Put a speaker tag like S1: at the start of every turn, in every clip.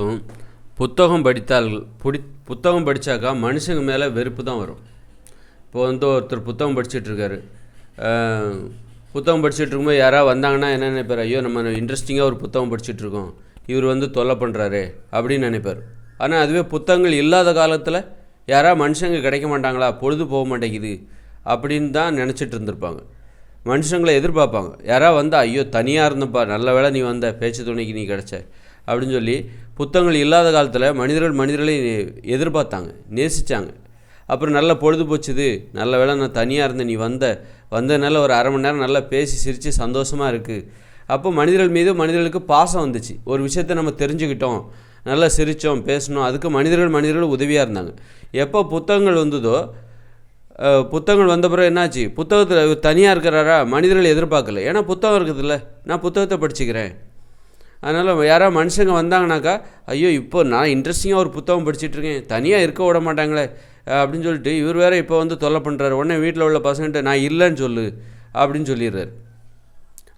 S1: இப்போ புத்தகம் படித்தால் புடி புத்தகம் படித்தாக்கா மனுஷங்க மேலே வெறுப்பு தான் வரும். இப்போ வந்து ஒருத்தர் புத்தகம் படிச்சுட்ருக்காரு. புத்தகம் படிச்சுட்டு இருக்கும்போது யாராவது வந்தாங்கன்னா என்ன நினைப்பார்? ஐயோ நம்ம இன்ட்ரெஸ்டிங்காக ஒரு புத்தகம் படிச்சுட்ருக்கோம். இவர் வந்து தொல்லை பண்ணுறாரு அப்படின்னு நினைப்பார். ஆனால் அதுவே புத்தகங்கள் இல்லாத காலத்தில் யாராவது மனுஷங்க கிடைக்க மாட்டாங்களா? பொழுது போக மாட்டேங்குது அப்படின்னு தான் நினச்சிட்டு இருந்திருப்பாங்க. மனுஷங்களை எதிர்பார்ப்பாங்க. யாராவது வந்தால் ஐயோ தனியாக இருந்தப்பா நல்ல வேளை நீ வந்த பேச்சு துணைக்கு நீ கிடச்ச. அப்படின்னு சொல்லி புத்தகங்கள் இல்லாத காலத்தில் மனிதர்கள் மனிதர்களை எதிர்பார்த்தாங்க நேசித்தாங்க அப்புறம் நல்ல பொழுது போச்சுது. நல்ல வேளை நான் தனியாக இருந்தேன் நீ வந்த வந்ததுனால ஒரு அரை மணி நேரம் நல்லா பேசி சிரித்து சந்தோஷமாக இருக்குது அப்போ மனிதர்கள் மீது மனிதர்களுக்கு பாசம் வந்துச்சு. ஒரு விஷயத்தை நம்ம தெரிஞ்சுக்கிட்டோம் நல்லா சிரித்தோம் பேசினோம் அதுக்கு மனிதர்கள் மனிதர்கள் உதவியாக இருந்தாங்க. எப்போ புத்தகங்கள் வந்ததோ புத்தகங்கள் வந்த பிறகு என்னாச்சு? புத்தகத்தில் தனியாக இருக்கிறாரா? மனிதர்கள் எதிர்பார்க்கல. ஏன்னா புத்தகம் இருக்குதுல்ல. நான் புத்தகத்தை படிச்சுக்கிறேன். அதனால் யாராவது மனுஷங்க வந்தாங்கனாக்கா ஐயோ இப்போ நான் இன்ட்ரெஸ்டிங்காக ஒரு புத்தகம் படிச்சுட்டு இருக்கேன் தனியாக இருக்க விட மாட்டாங்களே. அப்படின்னு சொல்லிட்டு இவர் வேற இப்போ வந்து தொல்லை பண்ணுறாரு உடனே வீட்டில் உள்ள பசங்கள்கிட்ட நான் இல்லைன்னு சொல்லு அப்படின்னு சொல்லிடுறாரு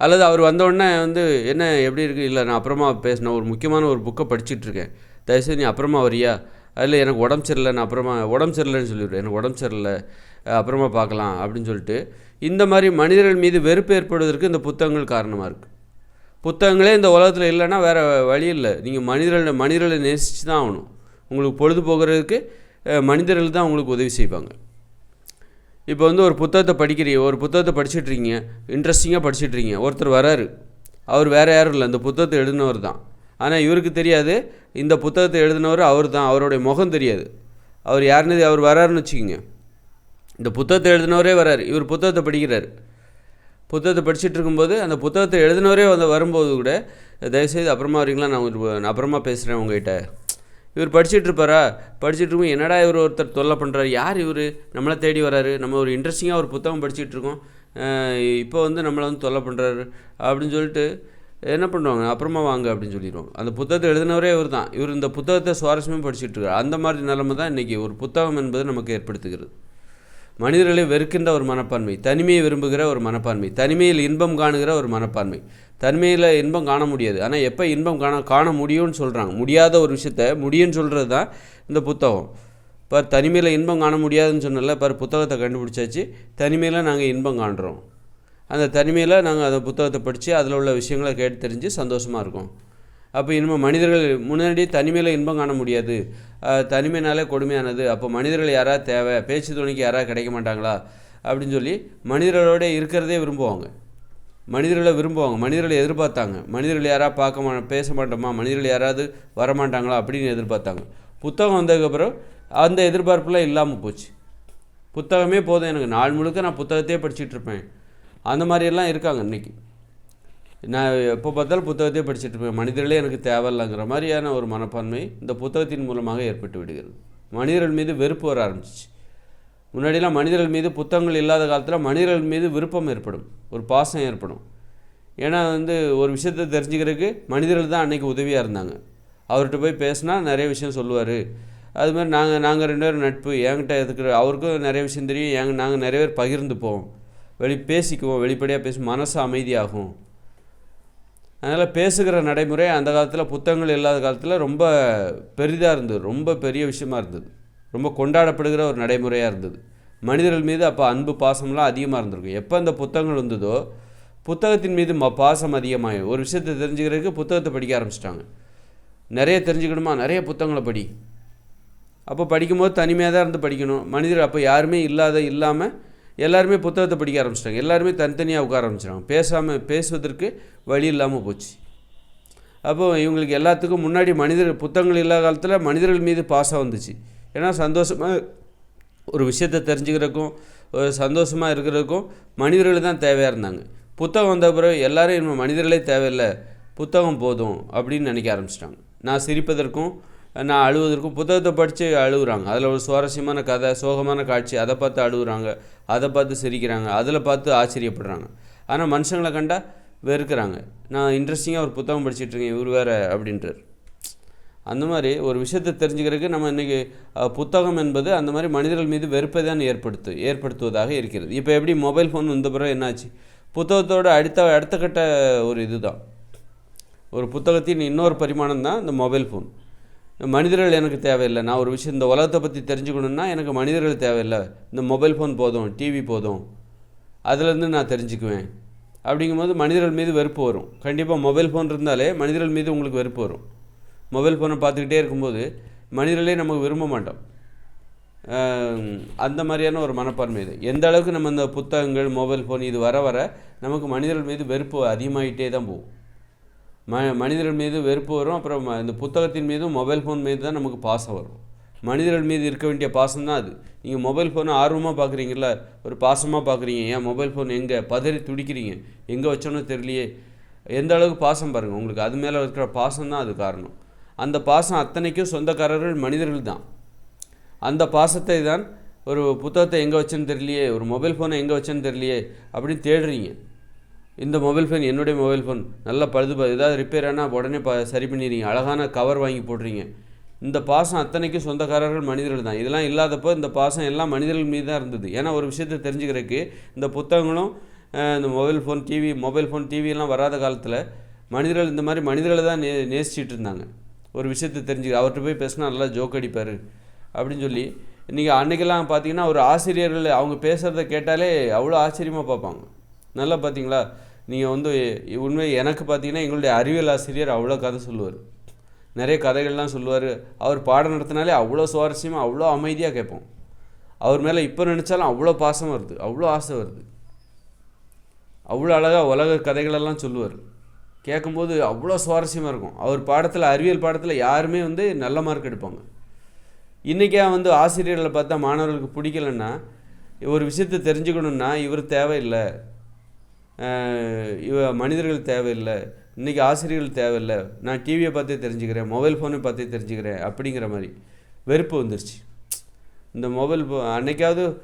S1: அல்லது அவர் வந்த உடனே வந்து என்ன எப்படி இருக்குது இல்லை நான் அப்புறமா பேசினேன் ஒரு முக்கியமான ஒரு புக்கை படிச்சுட்டு இருக்கேன் தயவுசெய்து நீ அப்புறமா வரியா? அதில் எனக்கு உடம்பு சரியில்லை நான் அப்புறமா உடம்பு சரியில்லைன்னு சொல்லிவிடுவேன் எனக்கு உடம்பு சரியில்லை. அப்புறமா பார்க்கலாம் அப்படின்னு சொல்லிட்டு இந்த மாதிரி மனிதர்கள் மீது வெறுப்பு ஏற்படுவதற்கு இந்த புத்தகங்கள் காரணமாக இருக்குது புத்தகங்களே இந்த உலகத்தில் இல்லைன்னா வேறு வழி இல்லை. நீங்கள் மனிதர்களை மனிதர்களை நேசித்து தான் ஆகணும். உங்களுக்கு பொழுது போகிறதுக்கு மனிதர்கள் தான் உங்களுக்கு உதவி செய்வாங்க. இப்போ வந்து ஒரு புத்தகத்தை படிக்கிறீங்க ஒரு புத்தகத்தை படிச்சுட்ருக்கீங்க இன்ட்ரெஸ்டிங்காக படிச்சுட்ருக்கீங்க. ஒருத்தர் வராரு. அவர் வேறு யாரும் இல்லை. இந்த புத்தகத்தை எழுதினவர் தான். ஆனால் இவருக்கு தெரியாது. இந்த புத்தகத்தை எழுதினவர் அவர் தான். அவருடைய முகம் தெரியாது. அவர் யாருன்னு அவர் வராருன்னு வச்சுக்கோங்க. இந்த புத்தகத்தை எழுதினவரே வராரு. இவர் புத்தகத்தை படிக்கிறார். புத்தகத்தை படிச்சுட்டு இருக்கும்போது அந்த புத்தகத்தை எழுதினவரே வந்து வரும்போது கூட தயவுசெய்து அப்புறமா வரீங்களா? நான் ஒரு- அப்புறமா பேசுகிறேன் உங்ககிட்ட. இவர் படிச்சுட்டு இருப்பாரா? படிச்சுட்டு இருக்கும். என்னடா இவர் ஒருத்தர் தொல்லை பண்ணுறாரு யார் இவர்? நம்மளை தேடி வராரு. நம்ம ஒரு இன்ட்ரெஸ்டிங்காக ஒரு புத்தகம் படிச்சுட்டு இருக்கோம். இப்போ வந்து நம்மளை வந்து தொல்லை பண்ணுறாரு அப்படின்னு சொல்லிட்டு என்ன பண்ணுவாங்க? அப்புறமா வாங்க. அப்படின்னு சொல்லிடுவோம். அந்த புத்தகத்தை எழுதினவரே இவர் தான். இவர் இந்த புத்தகத்தை சுவாரஸ்யமாக படிச்சுட்டு இருக்காரு. அந்த மாதிரி நிலைமை தான் இன்றைக்கி ஒரு புத்தகம் என்பது நமக்கு ஏற்படுத்துகிறது. மனிதர்களை வெறுக்கின்ற ஒரு மனப்பான்மை தனிமையை விரும்புகிற ஒரு மனப்பான்மை தனிமையில் இன்பம் காணுகிற ஒரு மனப்பான்மை. தனிமையில் இன்பம் காண முடியாது. ஆனால் எப்போ இன்பம் காண காண முடியும்னு சொல்கிறாங்க முடியாத ஒரு விஷயத்த முடியும்னு சொல்கிறது தான் இந்த புத்தகம். இப்போ தனிமையில் இன்பம் காண முடியாதுன்னு சொன்னல பாரு புத்தகத்தை கண்டுபிடிச்சாச்சு. தனிமையில் நாங்கள் இன்பம் காண்றோம். அந்த தனிமையில் நாங்கள் அந்த புத்தகத்தை படித்து அதில் உள்ள விஷயங்களை கேட்டு தெரிஞ்சு சந்தோஷமாக இருக்கோம். அப்போ இனிமேல் மனிதர்கள் முன்னாடி தனிமையில் இன்பம் காண முடியாது. தனிமைனாலே கொடுமையானது. அப்போ மனிதர்கள் யாராவது தேவை? பேச்சு துணைக்கு யாராவது கிடைக்க மாட்டாங்களா? அப்படின்னு சொல்லி மனிதர்களோட இருக்கிறதே விரும்புவாங்க. மனிதர்களை விரும்புவாங்க. மனிதர்களை எதிர்பார்த்தாங்க. மனிதர்கள் யாராவது பார்க்க மா பேச மாட்டோமா? மனிதர்கள் யாராவது வரமாட்டாங்களா? அப்படின்னு எதிர்பார்த்தாங்க. புத்தகம் வந்ததுக்கப்புறம் அந்த எதிர்பார்ப்புலாம் இல்லாமல் போச்சு. புத்தகமே போதும் எனக்கு. நாள் முழுக்க நான் புத்தகத்தையே படிச்சுட்டு இருப்பேன். அந்த மாதிரியெல்லாம் இருக்காங்க இன்றைக்கி நான் எப்போ பார்த்தாலும் புத்தகத்தையே படிச்சுட்டு இருப்பேன். மனிதர்களே எனக்கு தேவையில்லைங்கிற மாதிரியான ஒரு மனப்பான்மை இந்த புத்தகத்தின் மூலமாக ஏற்பட்டு விடுகிறது. மனிதர்கள் மீது வெறுப்பு வர ஆரம்பிச்சிச்சு. முன்னாடிலாம் மனிதர்கள் மீது புத்தகங்கள் இல்லாத காலத்தில் மனிதர்கள் மீது விருப்பம் ஏற்படும். ஒரு பாசம் ஏற்படும். ஏன்னா வந்து ஒரு விஷயத்தை தெரிஞ்சுக்கிறதுக்கு மனிதர்கள் தான் அன்றைக்கி உதவியாக இருந்தாங்க. அவர்கிட்ட போய் பேசினா நிறைய விஷயம் சொல்லுவார். அது மாதிரி நாங்கள் நாங்கள் ரெண்டு பேரும் நட்பு. என்கிட்ட இருக்கிற அவருக்கும் நிறைய விஷயம் தெரியும். எங்க நாங்கள் நிறைய பேர் பகிர்ந்துப்போம். வெளி பேசிக்குவோம். வெளிப்படையாக பேசும் மனசு அமைதியாகும். அதனால் பேசுகிற நடைமுறை அந்த காலத்தில் புத்தகங்கள் இல்லாத காலத்தில் ரொம்ப பெரிதாக இருந்தது. ரொம்ப பெரிய விஷயமா இருந்தது. ரொம்ப கொண்டாடப்படுகிற ஒரு நடைமுறையாக இருந்தது. மனிதர்கள் மீது அப்போ அன்பு பாசம்லாம் அதிகமாக இருந்திருக்கும். எப்போ அந்த புத்தகங்கள் வந்ததோ புத்தகத்தின் மீது ம பாசம் அதிகமாகும் ஒரு விஷயத்தை தெரிஞ்சுக்கிறதுக்கு புத்தகத்தை படிக்க ஆரம்பிச்சிட்டாங்க. நிறைய தெரிஞ்சுக்கணுமா? நிறைய புத்தகங்களை படி. அப்போ படிக்கும்போது தனிமையாக தான் இருந்து படிக்கணும். மனிதர் அப்போ யாருமே இல்லாத இல்லாமல் எல்லாருமே புத்தகத்தை படிக்க ஆரம்பிச்சிட்டாங்க. எல்லாருமே தனித்தனியாக உட்கார ஆரம்பிச்சிட்டாங்க. பேசாமல் பேசுவதற்கு வழி இல்லாமல் போச்சு. அப்போ இவங்களுக்கு எல்லாத்துக்கும் முன்னாடி மனிதர் புத்தகங்கள் இல்லாத காலத்தில் மனிதர்கள் மீது பாசம் வந்துச்சு. ஏன்னா சந்தோஷமாக ஒரு விஷயத்தை தெரிஞ்சுக்கிறதுக்கும் ஒரு சந்தோஷமாக இருக்கிறதுக்கும் மனிதர்கள் தான் தேவையாக இருந்தாங்க. புத்தகம் வந்த பிறகு எல்லாரும் மனிதர்களே தேவையில்லை. புத்தகம் போதும் அப்படின்னு நினைக்க ஆரம்பிச்சிட்டாங்க. நான் சிரிப்பதற்கும் நான் அழுவதற்கும் புத்தகத்தை படித்து அழுகுறாங்க அதில் ஒரு சுவாரஸ்யமான கதை சோகமான காட்சி அதை பார்த்து அழுகுறாங்க அதை பார்த்து சிரிக்கிறாங்க அதில் பார்த்து ஆச்சரியப்படுறாங்க. ஆனால் மனுஷங்களை கண்டா வெறுக்கிறாங்க. நான் இன்ட்ரெஸ்டிங்காக ஒரு புத்தகம் படிச்சிட்டு இருக்கேன் இவர் வேறு அப்படின்றார். அந்த மாதிரி ஒரு விஷயத்தை தெரிஞ்சுக்கிறதுக்கு நம்ம இன்றைக்கி புத்தகம் என்பது அந்த மாதிரி மனிதர்கள் மீது வெறுப்பை தான் ஏற்படுத்து ஏற்படுத்துவதாக இருக்கிறது. இப்போ எப்படி மொபைல் ஃபோன் வந்த பிறகு என்னாச்சு? புத்தகத்தோட அடுத்த அடுத்த கட்ட ஒரு இதுதான். ஒரு புத்தகத்தின் இன்னொரு பரிமாணம் தான் இந்த மொபைல் ஃபோன் மனிதர்கள் எனக்கு தேவையில்லை. நான் ஒரு விஷயம் இந்த உலகத்தை பற்றி தெரிஞ்சுக்கணுன்னா எனக்கு மனிதர்கள் தேவையில்லை. இந்த மொபைல் ஃபோன் போதும் டிவி போதும். அதுலேருந்து நான் தெரிஞ்சுக்குவேன். அப்படிங்கும்போது மனிதர்கள் மீது வெறுப்பு வரும். கண்டிப்பாக மொபைல் ஃபோன் இருந்தாலே மனிதர்கள் மீது உங்களுக்கு வெறுப்பு வரும். மொபைல் ஃபோனை பார்த்துக்கிட்டே இருக்கும்போது மனிதர்களே நமக்கு விரும்ப மாட்டோம். அந்த மாதிரியான ஒரு மனப்பான்மை இது. எந்த அளவுக்கு நம்ம இந்த புத்தகங்கள் மொபைல் ஃபோன் இது வர வர நமக்கு மனிதர்கள் மீது வெறுப்பு அதிகமாகிட்டே தான் போகும். ம மனிதர்கள் மீது வெறுப்பு வரும். அப்புறம் இந்த புத்தகத்தின் மீதும் மொபைல் ஃபோன் மீது தான் நமக்கு பாசம் வரும். மனிதர்கள் மீது இருக்க வேண்டிய பாசம் தான் அது நீங்கள் மொபைல் ஃபோனை ஆர்வமாக பார்க்குறீங்கள ஒரு பாசமாக பார்க்குறீங்க ஏன் மொபைல் ஃபோன் எங்கே? பதறி துடிக்கிறீங்க. எங்கே வச்சோன்னு தெரியலையே. எந்த அளவுக்கு பாசம் பாருங்கள் உங்களுக்கு அது மேலே இருக்கிற பாசம் தான் அது காரணம். அந்த பாசம் அத்தனைக்கும் சொந்தக்காரர்கள் மனிதர்கள் தான். அந்த பாசத்தை தான் ஒரு புத்தகத்தை எங்கே வச்சேன்னு தெரியலையே. ஒரு மொபைல் ஃபோனை எங்கே வச்சேன்னு தெரியலையே அப்படின்னு தேடுறீங்க. இந்த மொபைல் ஃபோன் என்னுடைய மொபைல் ஃபோன் நல்லா பழுது ப- ஏதாவது ரிப்பேர் ஆனால் உடனே ப சரி பண்ணிடுறீங்க. அழகான கவர் வாங்கி போடுறீங்க. இந்த பாசம் அத்தனைக்கும் சொந்தக்காரர்கள் மனிதர்கள் தான். இதெல்லாம் இல்லாதப்போ இந்த பாசம் எல்லாம் மனிதர்கள் மீது தான் இருந்தது. ஏன்னா ஒரு விஷயத்தை தெரிஞ்சுக்கிறதுக்கு இந்த புத்தகங்களும் இந்த mobile phone TV mobile phone டிவியெல்லாம் வராத காலத்தில் மனிதர்கள் இந்த மாதிரி மனிதர்களை தான் நே நேசிச்சுட்டு இருந்தாங்க. ஒரு விஷயத்தை தெரிஞ்சுக்க அவர்கிட்ட போய் பேசினா நல்லா ஜோக் அடிப்பார். அப்படின்னு சொல்லி நீங்கள் அன்றைக்கெல்லாம் பார்த்தீங்கன்னா ஒரு ஆசிரியர்கள் அவங்க பேசுகிறத கேட்டாலே அவ்வளோ ஆச்சரியமாக பார்ப்பாங்க. நல்லா பார்த்தீங்களா நீங்கள் வந்து உண்மை எனக்கு பார்த்தீங்கன்னா எங்களுடைய அறிவியல் ஆசிரியர் அவ்வளோ கதை சொல்லுவார். நிறைய கதைகள்லாம் சொல்லுவார். அவர் பாடம் நடத்தினாலே அவ்வளோ சுவாரஸ்யமாக அவ்வளோ அமைதியாக கேட்போம். அவர் மேலே இப்போ நினச்சாலும் அவ்வளோ பாசம் வருது அவ்வளோ ஆசை வருது. அவ்வளோ அழகாக உலக கதைகளெல்லாம் சொல்லுவார். கேட்கும்போது அவ்வளோ சுவாரஸ்யமாக இருக்கும். அவர் பாடத்தில் அறிவியல் பாடத்தில் யாருமே வந்து நல்ல மார்க் எடுப்பாங்க. இன்றைக்கே வந்து ஆசிரியர்களை பார்த்தா மாணவர்களுக்கு பிடிக்கலன்னா ஒரு விஷயத்தை தெரிஞ்சுக்கணுன்னா இவர் தேவையில்லை. இவ மனிதர்கள் தேவையில்லை. இன்றைக்கி ஆசிரியர்கள் தேவையில்லை. நான் டிவியை பார்த்தே தெரிஞ்சுக்கிறேன் மொபைல் ஃபோனை பார்த்தே தெரிஞ்சுக்கிறேன் அப்படிங்கிற மாதிரி வெறுப்பு வந்துருச்சு. இந்த மொபைல் அன்னைக்காவது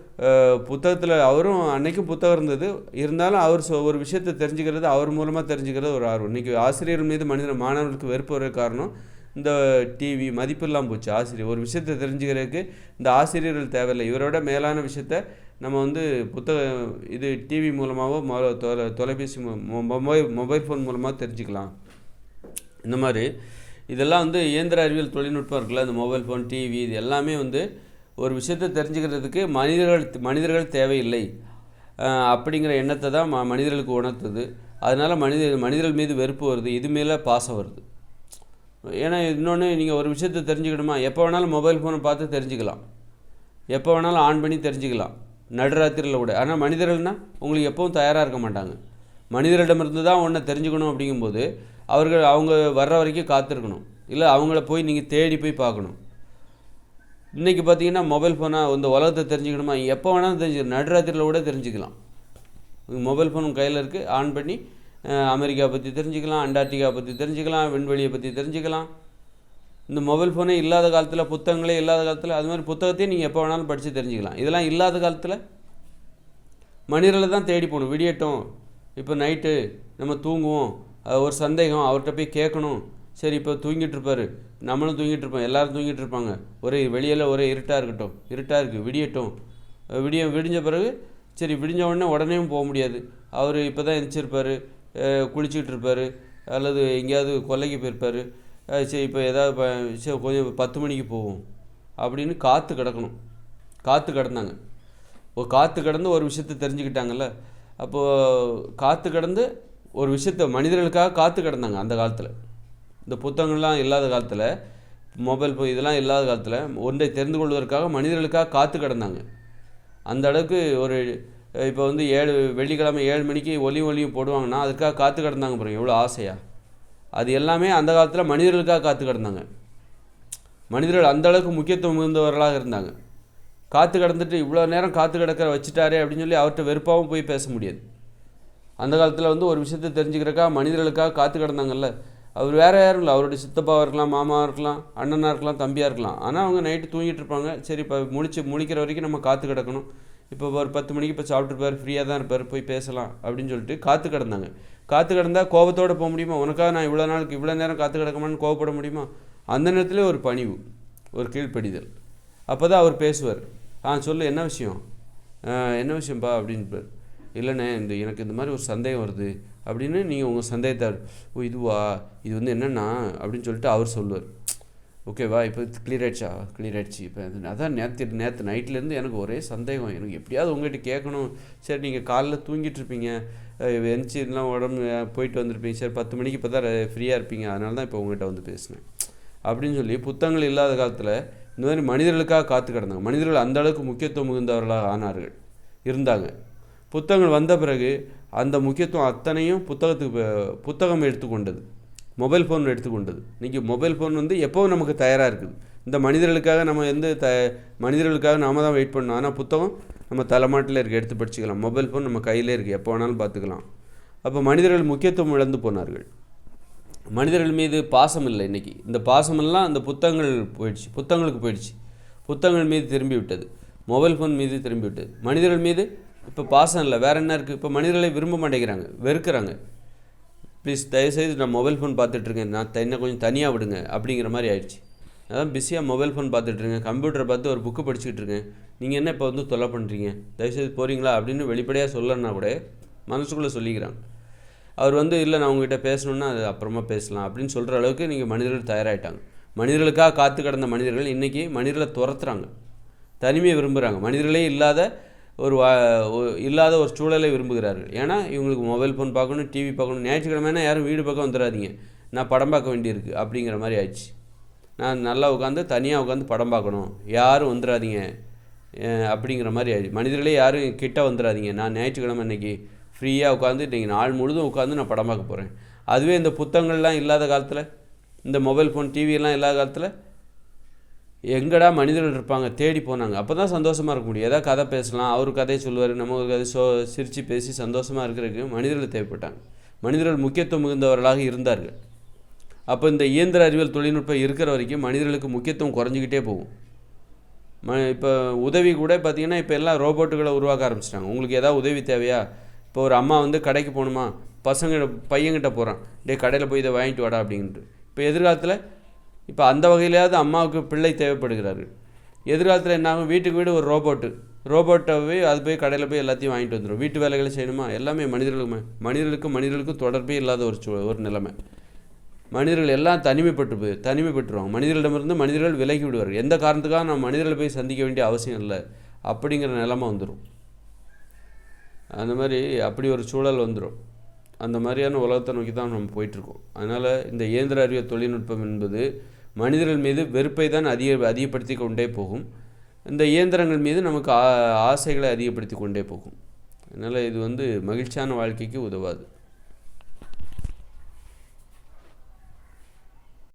S1: புத்தகத்தில் அவரும் அன்னைக்கும் புத்தகம் இருந்தது. இருந்தாலும் அவர் சொ- ஒரு விஷயத்தை தெரிஞ்சுக்கிறது அவர் மூலமாக தெரிஞ்சுக்கிறது ஒரு ஆர்வம். இன்றைக்கி ஆசிரியர்கள் மீது மனித மாணவர்களுக்கு வெறுப்பு வர காரணம் இந்த டிவி மதிப்பில்லாமல் போச்சு. ஆசிரியர் ஒரு விஷயத்தை தெரிஞ்சுக்கிறதுக்கு இந்த ஆசிரியர்கள் தேவையில்லை. இவரோட மேலான விஷயத்த நம்ம வந்து புத்தக இது டிவி மூலமாகவோ மொ- தொலை தொலைபேசி மொபைல் மொபைல் ஃபோன் மூலமாக தெரிஞ்சுக்கலாம். இந்த மாதிரி இதெல்லாம் வந்து இயந்திர அறிவியல் தொழில்நுட்பம் இருக்குல்ல இந்த மொபைல் ஃபோன் டிவி இது எல்லாமே வந்து ஒரு விஷயத்தை தெரிஞ்சுக்கிறதுக்கு மனிதர்கள் மனிதர்கள் தேவையில்லை. அப்படிங்கிற எண்ணத்தை தான் ம மனிதர்களுக்கு உணர்த்துது. அதனால் மனித மனிதர்கள் மீது வெறுப்பு வருது இது மேலே பாசம் வருது. ஏன்னா இன்னொன்று நீங்கள் ஒரு விஷயத்தை தெரிஞ்சுக்கணுமா? எப்போ வேணாலும் மொபைல் ஃபோனை பார்த்து தெரிஞ்சுக்கலாம். எப்போ வேணாலும் ஆன் பண்ணி தெரிஞ்சுக்கலாம். நடுராத்திரியில் கூட. ஆனால் மனிதர்கள்னா உங்களுக்கு எப்பவும் தயாராக இருக்க மாட்டாங்க. மனிதரிடமிருந்து தான் ஒன்றை தெரிஞ்சுக்கணும் அப்படிங்கும்போது அவர்கள் அவங்க வர்ற வரைக்கும் காத்திருக்கணும். இல்லை அவங்கள போய் நீங்கள் தேடி போய் பார்க்கணும். இன்றைக்கி பார்த்தீங்கன்னா மொபைல் ஃபோனாக இந்த உலகத்தை தெரிஞ்சுக்கணுமா? எப்போ வேணாலும் தெரிஞ்சுக்கலாம். நடுராத்திரியில் கூட தெரிஞ்சுக்கலாம். மொபைல் ஃபோன் கையில் இருக்குது ஆன் பண்ணி அமெரிக்கா பற்றி தெரிஞ்சுக்கலாம் அண்டார்டிகா பற்றி தெரிஞ்சுக்கலாம் விண்வெளியை பற்றி தெரிஞ்சுக்கலாம். இந்த மொபைல் ஃபோனே இல்லாத காலத்தில் புத்தகங்களே இல்லாத காலத்தில் அது மாதிரி புத்தகத்தையும் நீங்கள் எப்போ வேணாலும் படித்து தெரிஞ்சுக்கலாம். இதெல்லாம் இல்லாத காலத்தில் மனிதர்களை தான் தேடி போகணும். விடியட்டும். இப்போ நைட்டு நம்ம தூங்குவோம். ஒரு சந்தேகம் அவர்கிட்ட போய் கேட்கணும். சரி இப்போ தூங்கிட்டு இருப்பார். நம்மளும் தூங்கிட்டு இருப்போம். எல்லாரும் தூங்கிட்டு இருப்பாங்க. ஒரே வெளியில் ஒரே இருட்டாக இருக்கட்டும். இருட்டாக இருக்குது விடியட்டும். விடிய விடிஞ்ச பிறகு சரி விடிஞ்ச உடனே உடனேயும் போக முடியாது. அவர் இப்போ தான் எந்திரிச்சிருப்பார் குளிச்சுட்டு இருப்பார். அல்லது எங்கேயாவது கொல்லைக்கு போயிருப்பார். சரி இப்போ ஏதாவது சரி கொஞ்சம் பத்து மணிக்கு போவோம். அப்படின்னு காற்று கிடக்கணும். காற்று கிடந்தாங்க. ஒரு காற்று கடந்து ஒரு விஷயத்தை தெரிஞ்சுக்கிட்டாங்கல்ல? அப்போது காற்று கடந்து ஒரு விஷயத்த மனிதர்களுக்காக காற்று கிடந்தாங்க அந்த காலத்தில். இந்த புத்தகங்கள்லாம் இல்லாத காலத்தில் மொபைல் ஃபோன் இதெல்லாம் இல்லாத காலத்தில் ஒன்றை தெரிந்து கொள்வதற்காக மனிதர்களுக்காக காற்று கிடந்தாங்க. அந்த அளவுக்கு ஒரு இப்போ வந்து ஏழு வெள்ளிக்கிழமை ஏழு மணிக்கு ஒலி ஒலியும் போடுவாங்கன்னா அதுக்காக காற்று கிடந்தாங்க பாருங்க எவ்வளோ ஆசையாக அது எல்லாமே அந்த காலத்தில் மனிதர்களுக்காக காத்து கிடந்தாங்க. மனிதர்கள் அந்த அளவுக்கு முக்கியத்துவம் மிகுந்தவர்களாக இருந்தாங்க. காற்று கிடந்துட்டு இவ்வளோ நேரம் காற்று கிடக்கிற வச்சுட்டாரே அப்படின்னு சொல்லி அவர்கிட்ட வெறுப்பாகவும் போய் பேச முடியாது. அந்த காலத்தில் வந்து ஒரு விஷயத்தை தெரிஞ்சுக்கிறக்கா மனிதர்களுக்காக காற்று கிடந்தாங்கல்ல. அவர் வேறு யாரும் இல்லை. அவருடைய சித்தப்பாவாக இருக்கலாம் மாமாவாக இருக்கலாம் அண்ணனாக இருக்கலாம் தம்பியாக இருக்கலாம். ஆனால் அவங்க நைட்டு தூங்கிட்டு இருப்பாங்க. சரி இப்போ முழிச்சு முழிக்கிற வரைக்கும் நம்ம காற்று கிடக்கணும். இப்போ ஒரு பத்து மணிக்கு இப்போ சாப்பிட்ருப்பார் ஃப்ரீயாக தான் இருப்பார் போய் பேசலாம் அப்படின்னு சொல்லிட்டு காற்று கிடந்தாங்க. காத்து கிடந்தால் கோபத்தோட போக முடியுமா? உனக்காக நான் இவ்வளோ நாளுக்கு இவ்வளோ நேரம் காற்று கிடக்கமான்னு கோவப்பட முடியுமா? அந்த நேரத்தில் ஒரு பணிவு ஒரு கீழ்ப்படிதல். அப்போ தான் அவர் பேசுவார். ஆ சொல்லு என்ன விஷயம்? என்ன விஷயம்ப்பா அப்படின்பார். இல்லைண்ணே இந்த எனக்கு இந்த மாதிரி ஒரு சந்தேகம் வருது. அப்படின்னு நீங்கள் உங்கள் சந்தேகத்தார் ஓ இதுவா? இது வந்து என்னென்னா அப்படின்னு சொல்லிட்டு அவர் சொல்லுவார். ஓகேவா இப்போ கிளியர் ஆயிடுச்சா கிளியர் ஆயிடுச்சு இப்போ அதான் நேற்று நேற்று நைட்லேருந்து எனக்கு ஒரே சந்தேகம். எனக்கு எப்படியாவது உங்கள்கிட்ட கேட்கணும். சரி நீங்கள் காலைல தூங்கிட்டு இருப்பீங்க. வெஞ்சி உடம்பு போயிட்டு வந்திருப்பீங்க. சரி பத்து மணிக்கு இப்போ தான் ஃப்ரீயாக இருப்பீங்க. அதனால தான் இப்போ உங்கள்கிட்ட வந்து பேசினேன். அப்படின்னு சொல்லி புத்தகங்கள் இல்லாத காலத்தில் இந்த மாதிரி மனிதர்களுக்காக காத்து கிடந்தாங்க. மனிதர்கள் அந்த அளவுக்கு முக்கியத்துவம் மிகுந்தவர்களாக ஆனார்கள். இருந்தாங்க. புத்தகங்கள் வந்த பிறகு அந்த முக்கியத்துவம் அத்தனையும் புத்தகத்துக்கு புத்தகம் எடுத்துக்கொண்டது. மொபைல் ஃபோன் எடுத்துக்கொண்டது. இன்றைக்கி மொபைல் ஃபோன் வந்து எப்போவும் நமக்கு தயாராக இருக்குது. இந்த மனிதர்களுக்காக நம்ம எந்த த மனிதர்களுக்காக நாம தான் வெயிட் பண்ணோம் ஆனால் புத்தகம் நம்ம தலைமாட்டில் இருக்குது எடுத்து படிச்சுக்கலாம். மொபைல் ஃபோன் நம்ம கையிலே இருக்குது எப்போ வேணாலும் பார்த்துக்கலாம். அப்போ மனிதர்கள் முக்கியத்துவம் இழந்து போனார்கள். மனிதர்கள் மீது பாசம் இல்லை இன்றைக்கி இந்த பாசமெல்லாம் அந்த புத்தகங்கள் போயிடுச்சு. புத்தகங்களுக்கு போயிடுச்சு. புத்தகங்கள் மீது திரும்பி விட்டது மொபைல் ஃபோன் மீது திரும்பி விட்டது மனிதர்கள் மீது இப்போ பாசம் இல்லை. வேறு என்ன இருக்குது இப்போ மனிதர்களை விரும்ப மாட்டேங்கிறாங்க. வெறுக்கிறாங்க. ப்ளீஸ் தயவுசெய்து நான் மொபைல் ஃபோன் பார்த்துட்ருக்கேன் நான் என்ன கொஞ்சம் தனியாக விடுங்க அப்படிங்கிற மாதிரி ஆயிடுச்சு. அதான் பிஸியாக மொபைல் ஃபோன் பார்த்துட்ருக்கேன் கம்ப்யூட்டரை பார்த்து ஒரு புக்கு படிச்சுக்கிட்டு இருக்கேன் நீங்கள் என்ன இப்போ வந்து தொல்லை பண்ணுறீங்க தயவுசெய்து போகிறீங்களா அப்படின்னு வெளிப்படையாக சொல்லலைன்னா கூட மனசுக்குள்ளே சொல்லிக்கிறாங்க. அவர் வந்து இல்லை நான் உங்ககிட்ட பேசணுன்னா அது அப்புறமா பேசலாம் அப்படின்னு சொல்கிற அளவுக்கு நீங்கள் மனிதர்கள் தயாராகிட்டாங்க மனிதர்களுக்காக காத்து கிடந்த மனிதர்கள் இன்றைக்கி மனிதர்களை துரத்துறாங்க. தனிமையை விரும்புகிறாங்க மனிதர்களே இல்லாத ஒரு வா இல்லாத ஒரு சூழலை விரும்புகிறார்கள். ஏன்னா இவங்களுக்கு மொபைல் ஃபோன் பார்க்கணும் டிவி பார்க்கணும் ஞாயிற்றுக்கிழமைனா யாரும் வீடு பக்கம் வந்துடாதீங்க. நான் படம் பார்க்க வேண்டியிருக்கு அப்படிங்கிற மாதிரி ஆயிடுச்சு. நான் நல்லா உட்காந்து தனியாக உட்காந்து படம் பார்க்கணும். யாரும் வந்துடாதீங்க. அப்படிங்கிற மாதிரி ஆயிடுச்சு. மனிதர்களே யாரும் கிட்ட வந்துடாதீங்க. நான் ஞாயிற்றுக்கிழமை இன்றைக்கி ஃப்ரீயாக உட்காந்து இன்றைக்கி நாள் முழுதும் உட்காந்து நான் படம் பார்க்க போகிறேன் அதுவே இந்த புத்தகங்கள்லாம் இல்லாத காலத்தில் இந்த மொபைல் ஃபோன் டிவியெல்லாம் இல்லாத காலத்தில் எங்கடா மனிதர்கள் இருப்பாங்க தேடி போனாங்க. அப்போ தான் சந்தோஷமாக இருக்க முடியும். ஏதாவது கதை பேசலாம் அவர் கதையை சொல்லுவார் நம்ம ஒரு கதை சோ சிரித்து பேசி சந்தோஷமாக இருக்கிறதுக்கு மனிதர்கள் தேவைப்பட்டாங்க. மனிதர்கள் முக்கியத்துவம் மிகுந்தவர்களாக இருந்தார்கள். அப்போ இந்த இயந்திர அறிவியல் தொழில்நுட்பம் இருக்கிற வரைக்கும் மனிதர்களுக்கு முக்கியத்துவம் குறைஞ்சிக்கிட்டே போகும். ம இப்போ உதவி கூட பார்த்தீங்கன்னா இப்போ எல்லாம் ரோபோட்டுகளை உருவாக்க ஆரம்பிச்சிட்டாங்க. உங்களுக்கு ஏதாவது உதவி தேவையா? இப்போ ஒரு அம்மா வந்து கடைக்கு போகணுமா? பசங்க பையன்கிட்ட போகிறான் டேய் கடையில் போய் இதை வாங்கிட்டு வாடா அப்படின்ட்டு. இப்போ எதிர்காலத்தில் இப்போ அந்த வகையிலாவது அம்மாவுக்கு பிள்ளை தேவைப்படுகிறார்கள். எதிர்காலத்தில் என்னாகும்? வீட்டுக்கு வீடு ஒரு ரோபோட்டு ரோபோட்டை போய் அது போய் கடையில் போய் எல்லாத்தையும் வாங்கிட்டு வந்துடும் வீட்டு வேலைகளை செய்யணுமா? எல்லாமே மனிதர்களுக்கு மனிதர்களுக்கும் மனிதர்களுக்கும் தொடர்பே இல்லாத ஒரு சூ ஒரு நிலைமை. மனிதர்கள் எல்லாம் தனிமைப்பட்டு போய் தனிமைப்பட்டுருவாங்க. மனிதர்களிடமிருந்து மனிதர்கள் விலகி விடுவார்கள். எந்த காரணத்துக்காக நம்ம மனிதர்களை போய் சந்திக்க வேண்டிய அவசியம் இல்லை? அப்படிங்கிற நிலைமை வந்துடும் அந்த மாதிரி அப்படி ஒரு சூழல் வந்துடும் அந்த மாதிரியான உலகத்தை நோக்கி தான் நம்ம போயிட்டுருக்கோம். அதனால் இந்த இயந்திர அறிவியல் தொழில்நுட்பம் என்பது மனிதர்கள் மீது வெறுப்பை தான் அதிக அதிகப்படுத்தி கொண்டே போகும். இந்த இயந்திரங்கள் மீது நமக்கு ஆ ஆசைகளை அதிகப்படுத்தி கொண்டே போகும். அதனால் இது வந்து மகிழ்ச்சியான வாழ்க்கைக்கு உதவாது.